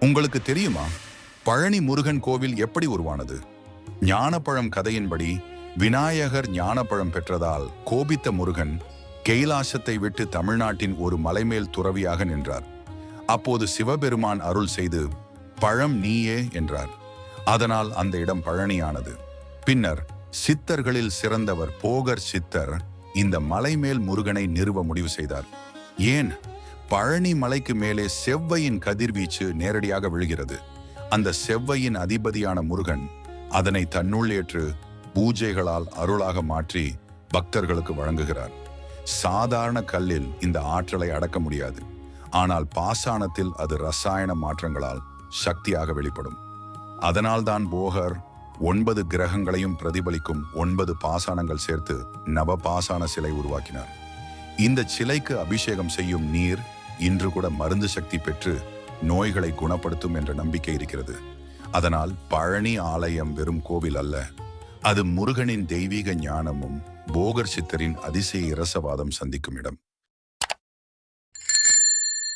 உங்களுக்கு தெரியுமா? பழனி முருகன் கோவில் எப்படி உருவானது? ஞானப்பழம் கதையின்படி விநாயகர் ஞானப்பழம் பெற்றதால் கோபித்த முருகன் கைலாசத்தை விட்டு தமிழ்நாட்டின் ஒரு மலைமேல் துறவியாக நின்றார். அப்போது சிவபெருமான் அருள் செய்து பழம் நீயே என்றார். அதனால் அந்த இடம் பழனியானது. பின்னர் சித்தர்களில் சிறந்தவர் போகர் சித்தர் இந்த மலைமேல் முருகனை நிறுவ முடிவு செய்தார். ஏன்? பழனி மலைக்கு மேலே செவ்வையின் கதிர்வீச்சு நேரடியாக விழுகிறது. அந்த செவ்வையின் அதிபதியான முருகன் அதனை தன்னுள் ஏற்று பூஜைகளால் அருளாக மாற்றி பக்தர்களுக்கு வழங்குகிறார். சாதாரண கல்லில் இந்த ஆற்றலை அடக்க முடியாது. ஆனால் பாசானத்தில் அது ரசாயன மாற்றங்களால் சக்தியாக வெளிப்படும். அதனால்தான் போகர் ஒன்பது கிரகங்களையும் பிரதிபலிக்கும் ஒன்பது பாசானங்கள் சேர்த்து நவ பாசான சிலை உருவாக்கினார். இந்த சிலைக்கு அபிஷேகம் செய்யும் நீர் இன்று கூட மருந்து சக்தி பெற்று நோய்களை குணப்படுத்தும் என்ற நம்பிக்கை இருக்கிறது. அதனால் பழனி ஆலயம் வெறும் கோவில் அல்ல. அது முருகனின் தெய்வீக ஞானமும் போகர் சித்தரின் அதிசய இரசவாதம் சந்திக்கும் இடம்.